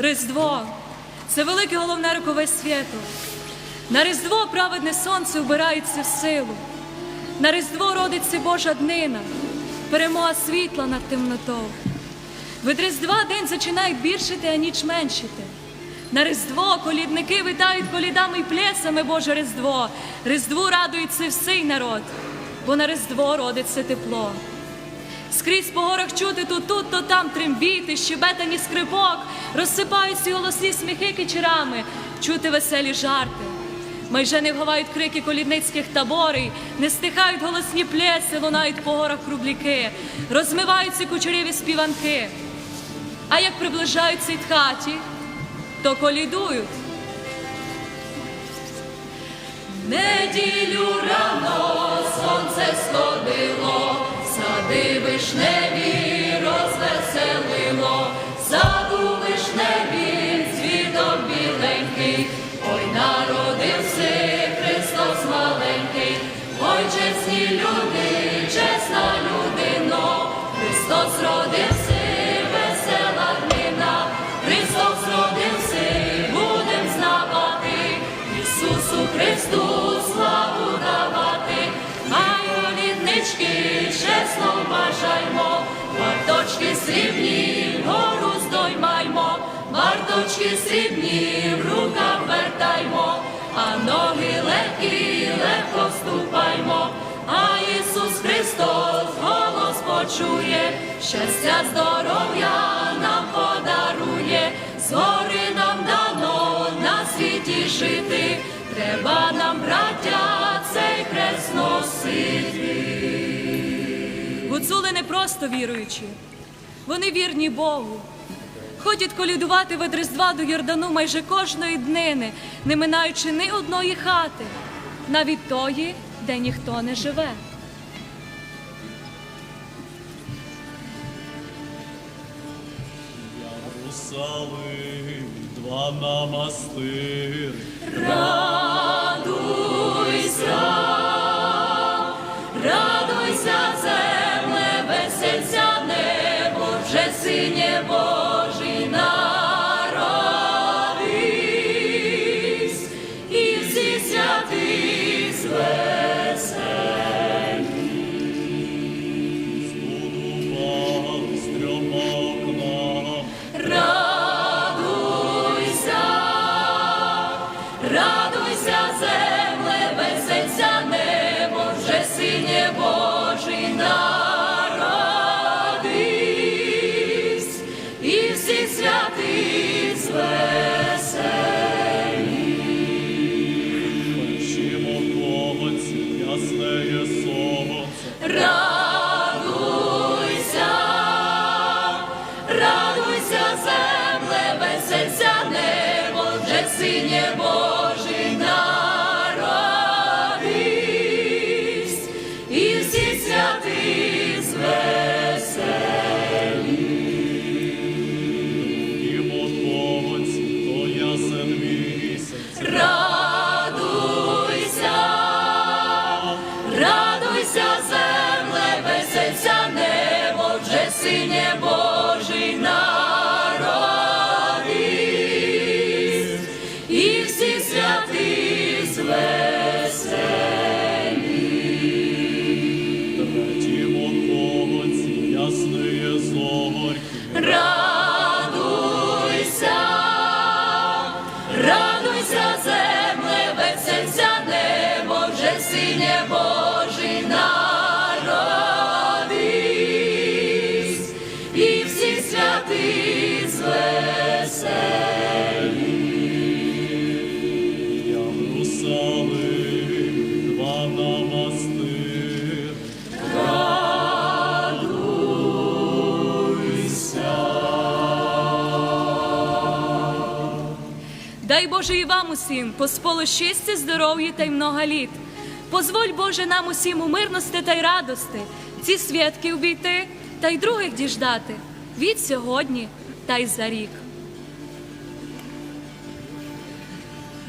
Різдво це велике головне рокове свято. На Різдво праведне сонце убирається в силу. На Різдво родиться Божа днина, перемога світла над темнотою. Від Різдва день починають більшити, а ніч меншити. На Різдво колідники витають колідами й плесами Боже Різдво. Різдву радується всій народ, бо на Різдво родиться тепло. Скрізь по горах чути то тут, то там трембіти, щебетані скрипок, розсипаються голосні сміхи кичерами, чути веселі жарти. Майже не вгавають крики колідницьких таборей, не стихають голосні плеси, лунають по горах кругляки, розмиваються кучеряві співанки. А як приближаються й тхаті, то колідують. Неділю рано сонце сходило, Krishna. Варточки срібні в руках вертаймо, а ноги легкі, легко ступаймо, а Ісус Христос голос почує, щастя, здоров'я нам подарує, згори нам дано на світі жити, треба нам, браття, цей хрест носити. Гуцули не просто віруючі, вони вірні Богу. Ходять колядувати від Різдва до Йордану майже кожної днини, не минаючи ні одної хати, навіть тої, де ніхто не живе. Ярусалим, два намастир, Радуйся, радуйся, синє Божий народись, і всі святи звесені. Чимо ясної ясне і всі святи звесені. Ярусалим, два намастир, Дай Боже і вам усім посполу щастя, здоров'я та й много літ. Позволь Боже нам усім у мирності та й радости, ці святки обійти та й других діждати від сьогодні та й за рік.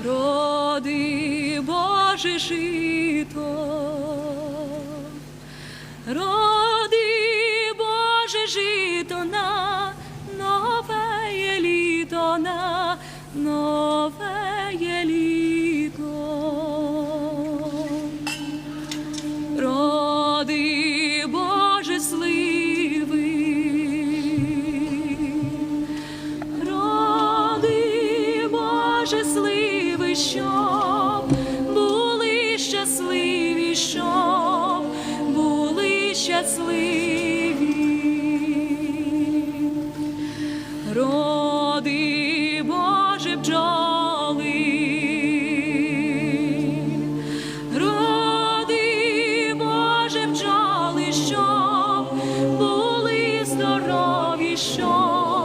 Роди Боже жито, роди Боже жито на Роди Боже бджоли, роди Боже бджоли, щоб були здорові, щоб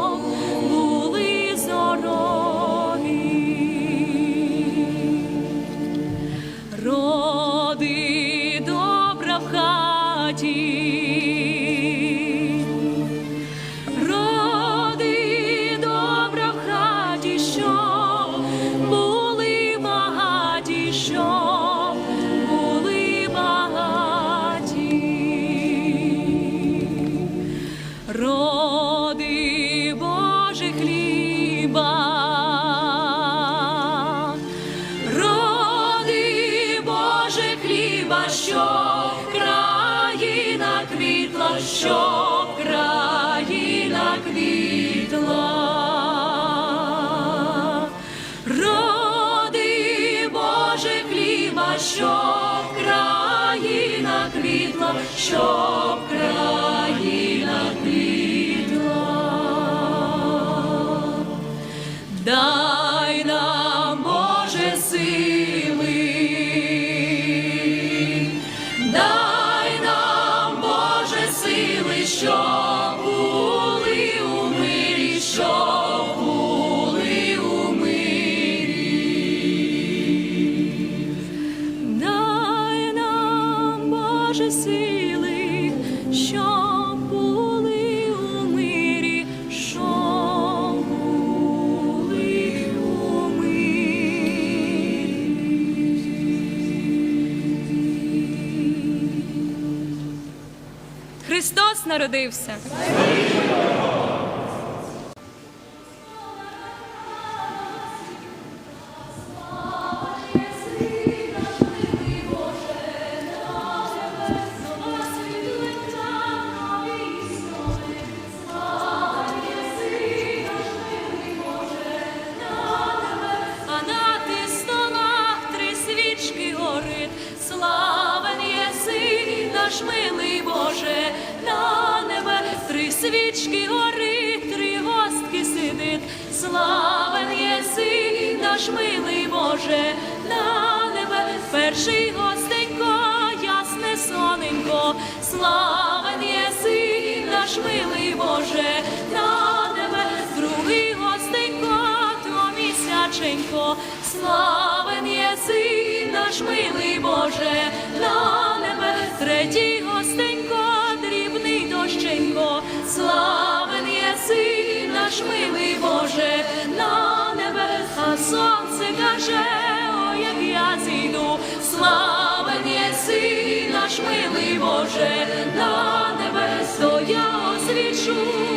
неба, що країна квітла, щоб країна квітла, роди Боже хліба, що країна квітла, що країна. shore. Христос народився. Славен єси, наш милий Боже, на небе. Перший гостенько, ясне соненько, славен єси, наш милий Боже, на небе. Другий гостенько, то місяченько, славен єси, наш милий Боже, на небе. Третій наш милий Боже, на небеса сонце каже, о, як я зійду, славен єси, наш милий Боже, на небесо я освічу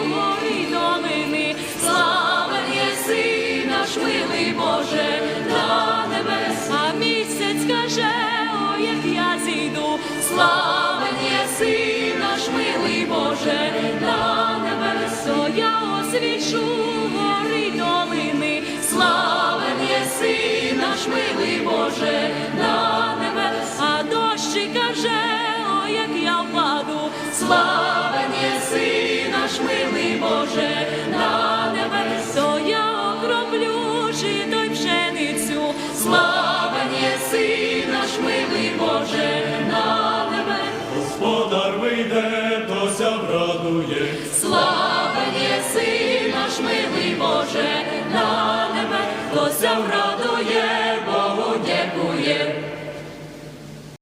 наш милий Боже, на небес, а дощі каже, о, як я впаду, славен єси, наш милий Боже, на небес, то я окроплю жито й пшеницю, славен єси, наш милий Боже, на небес. Господар вийде, то ся врадує. Славен єси, наш милий Боже, на небе, то ся врадує,